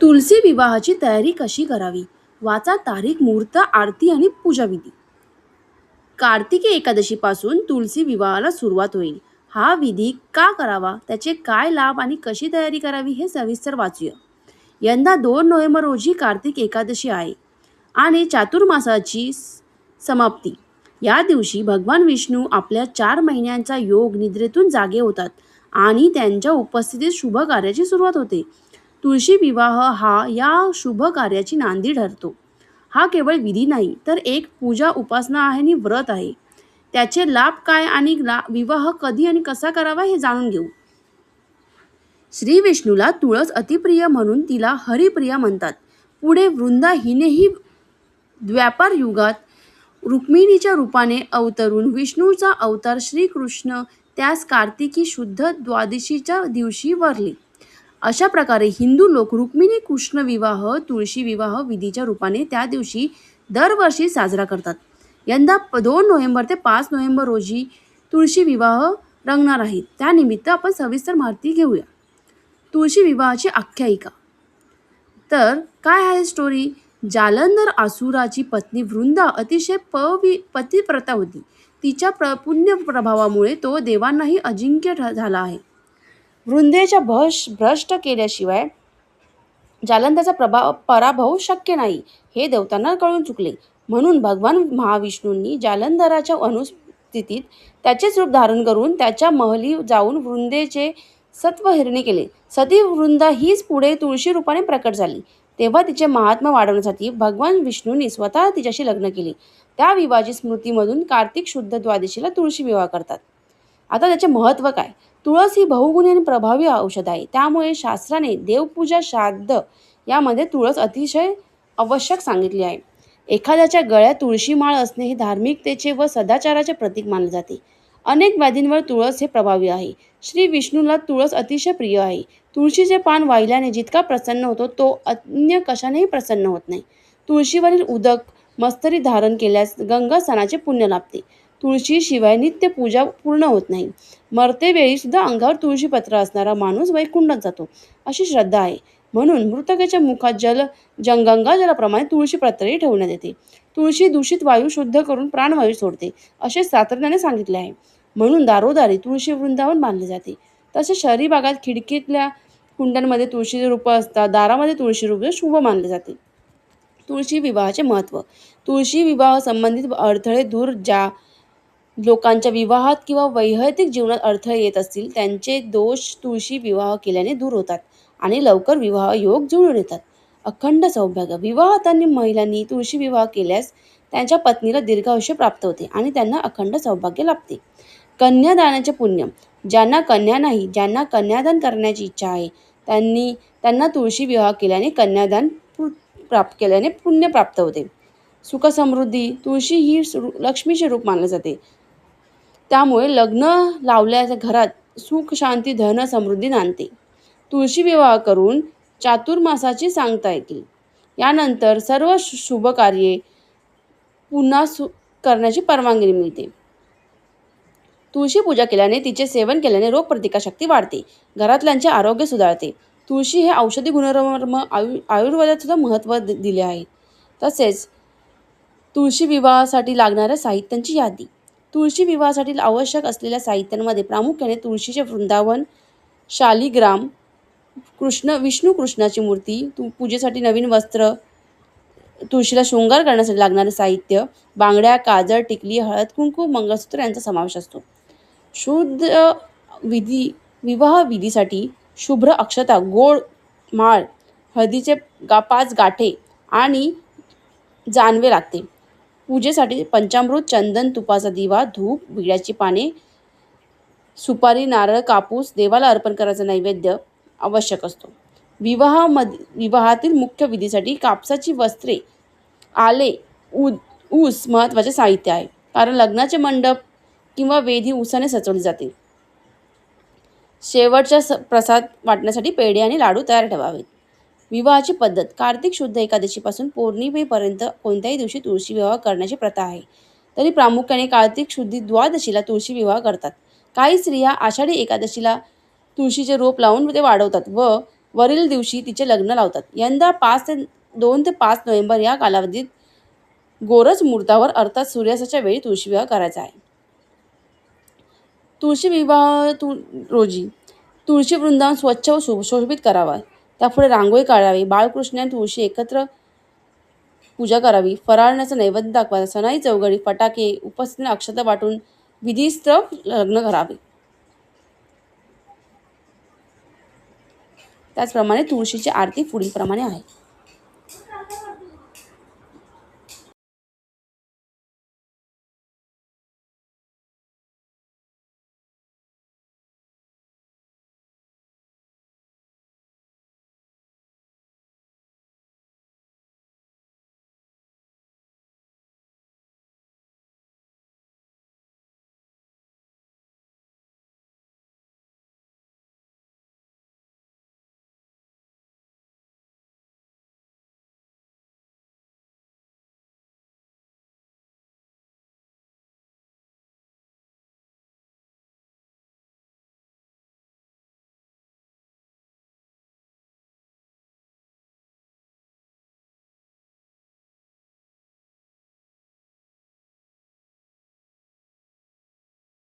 तुलसी विवाहाची तयारी कशी करावी? वाचा तारीख मुहूर्त आरती आणि पूजाविधी. कार्तिकी एकादशीपासून तुलसी विवाहाला सुरुवात होईल. हा विधी का करावा? त्याचे काय लाभ आणि कशी तयारी करावी हे सविस्तर वाचूया. यंदा दोन नोव्हेंबर रोजी कार्तिक एकादशी आहे आणि चातुर्मासाची समाप्ती. या दिवशी भगवान विष्णू आपल्या चार महिन्यांचा योग निद्रेतून जागे होतात आणि त्यांच्या उपस्थितीत शुभ कार्याची सुरुवात होते. तुळशी विवाह हा या शुभ कार्याची नांदी ठरतो. हा केवळ विधी नाही तर एक पूजा उपासना आहे आणि व्रत आहे. त्याचे लाभ काय आणि ला विवाह कधी आणि कसा करावा हे जाणून घेऊ. श्री विष्णूला तुळस अतिप्रिय म्हणून तिला हरिप्रिया म्हणतात. पुढे वृंदा हिनेही द्व्यापार युगात रुक्मिणीच्या रूपाने अवतरून विष्णूचा अवतार श्रीकृष्ण त्यास कार्तिकी शुद्ध द्वादशीच्या दिवशी वरले. अशा प्रकारे हिंदू लोक रुक्मिणी कृष्ण विवाह तुळशी विवाह विधीच्या रूपाने त्या दिवशी दरवर्षी साजरा करतात. यंदा दोन नोव्हेंबर ते पाच नोव्हेंबर रोजी तुळशी विवाह रंगणार आहेत त्यानिमित्त आपण सविस्तर माहिती घेऊया. तुळशी विवाहाची आख्यायिका. तर काय आहे स्टोरी जालंधर आसुराची पत्नी वृंदा अतिशय पवि पतिव्रता होती. तिच्या प्र पुण्य प्रभावामुळे तो देवांनाही अजिंक्य ठ- झाला आहे. वृंदेच्या भश भ्रष्ट केल्याशिवाय जालंधरचा प्रभाव पराभव शक्य नाही. हे देवतांना कळून चुकले. म्हणून भगवान महाविष्णूंनी जालंधराच्या अनुस्थितीत त्याचेच रूप धारण करून त्याच्या महली जाऊन वृंदेचे सत्व हिरणे केले. सती वृंदा हीच पुढे तुळशी रूपाने प्रकट झाली. तेव्हा तिचे महात्मा वाढवण्यासाठी भगवान विष्णूंनी स्वतः तिच्याशी लग्न केले. त्या विवाहाची स्मृतीमधून कार्तिक शुद्ध द्वादशीला तुळशी विवाह करतात. आता त्याचे महत्त्व काय? तुळस ही बहुगुणी आणि प्रभावी औषध आहे. त्यामुळे शास्त्राने देवपूजा श्राद्ध यामध्ये तुळस अतिशय आवश्यक सांगितले आहे. एखाद्याच्या गळ्यात तुळशी माळ असणे हे धार्मिकतेचे व सदाचाराचे प्रतीक मानले जाते. अनेक व्याधींवर तुळस हे प्रभावी आहे. श्री विष्णूला तुळस अतिशय प्रिय आहे. तुळशीचे पान वाहिल्याने जितका प्रसन्न होतो तो अन्य कशानेही प्रसन्न होत नाही. तुळशीवरील उदक मस्तरी धारण केल्यास गंगा सणाचे पुण्य लाभते. तुळशीशिवाय नित्य पूजा पूर्ण होत नाही. मरतेवेळी सुद्धा अंगावर तुळशीपत्र असणारा माणूस वैकुंठात जातो. अशी श्रद्धा आहे. म्हणून मृतकेच्या मुखात जल जंग जलाप्रमाणे तुळशी तुळशीपत्रही ठेवण्यात येते. तुळशी दूषित वायू शुद्ध करून प्राणवायू सोडते असे शास्त्रज्ञाने सांगितले आहे. म्हणून दारोदारी तुळशी वृंदावन बांधले जाते. तसे शहरी भागात खिडकीतल्या कुंड्यांमध्ये तुळशीचे रोपं असतात दारामध्ये तुळशी रूप शुभ मानले जाते. तुळशी विवाहाचे महत्त्व तुळशी विवाह संबंधित अडथळे दूर ज्या लोकांच्या विवाहात किंवा वैयक्तिक जीवनात अडथळे येत असतील त्यांचे दोष तुळशी विवाह केल्याने दूर होतात आणि लवकर विवाह योग जुळून येतात. अखंड सौभाग्य. विवाहतांनी महिलांनी तुळशी विवाह केल्यास त्यांच्या पत्नीला दीर्घायुष्य प्राप्त होते आणि त्यांना अखंड सौभाग्य लाभते. कन्यादानाचे पुण्य. ज्यांना कन्या नाही ज्यांना कन्यादान करण्याची इच्छा आहे त्यांनी त्यांना तुळशी विवाह केल्याने कन्यादान पु- प्राप्त केल्याने पुण्य प्राप्त होते. सुखसमृद्धी तुळशी ही लक्ष्मीचे रूप मानले जाते. त्यामुळे लग्न लावल्याच्या घरात सुख शांती धन समृद्धी नांदते. तुळशी विवाह करून चातुर्मासाची सांगता येतील. यानंतर सर्व शु- शुभ कार्ये पुन्हा सु करण्याची परवानगी मिळते. तुळशी पूजा केल्याने तिचे सेवन केल्याने रोगप्रतिकारशक्ती वाढते. घरातल्यांचे आरोग्य सुधारते. तुळशी हे औषधी गुणधर्म आयु आयुर्वेदात सुद्धा महत्त्व दिले आहे. तसेच तुळशी विवाहासाठी लागणाऱ्या साहित्यांची यादी. तुळशी विवाहासाठी आवश्यक असलेल्या साहित्यांमध्ये प्रामुख्याने तुळशीचे वृंदावन शालिग्राम कृष्ण विष्णू कृष्णाची मूर्ती तू पूजेसाठी नवीन वस्त्र तुळशीला शृंगार करण्यासाठी लागणारे साहित्य बांगड्या काजळ टिकली हळद कुंकू मंगळसूत्र यांचा समावेश असतो. शुद्ध विधी विवाह विधीसाठी शुभ्र अक्षता गोड माळ हळदीचे गा पाच गाठे आणि जानवे लागते. पूजेसाठी पंचामृत चंदन तुपाचा दिवा धूप विड्याची पाने सुपारी नारळ कापूस देवाला अर्पण करायचा नैवेद्य आवश्यक असतो. विवाहामध्ये विवाहातील मुख्य विधीसाठी कापसाची वस्त्रे आले ऊद ऊस महत्त्वाचे साहित्य आहे. कारण लग्नाचे मंडप किंवा वेधी ऊसाने सचवली जाते. शेवटच्या स प्रसाद वाटण्यासाठी पेढे आणि लाडू तयार ठेवावेत. विवाहाची पद्धत. कार्तिक शुद्ध एकादशीपासून पौर्णिमेपर्यंत कोणत्याही दिवशी तुळशी विवाह करण्याची प्रथा आहे. तरी प्रामुख्याने कार्तिक शुद्धी द्वादशीला तुळशी विवाह करतात. काही स्त्रिया आषाढी एकादशीला तुळशीचे रोप लावून ते वाढवतात व वरील दिवशी तिचे लग्न लावतात. यंदा पाच ते दोन ते पाच नोव्हेंबर या कालावधीत गोरज मुहूर्तावर अर्थात सूर्यास्ताच्या वेळी तुळशी विवाह करायचा आहे. तुळशी विवाह तु रोजी तुळशी वृंदावन स्वच्छ व सुशोभित करावा. त्यापुढे रांगोळी काढावी बाळकृष्ण आणि तुळशी एकत्र पूजा करावी. फराळण्याचा नैवेद्य दाखवा सणाई चौघडी फटाके उपस्थित अक्षता वाटून विधिस्त्र लग्न करावे. त्याचप्रमाणे तुळशीची आरती पुढीलप्रमाणे आहे.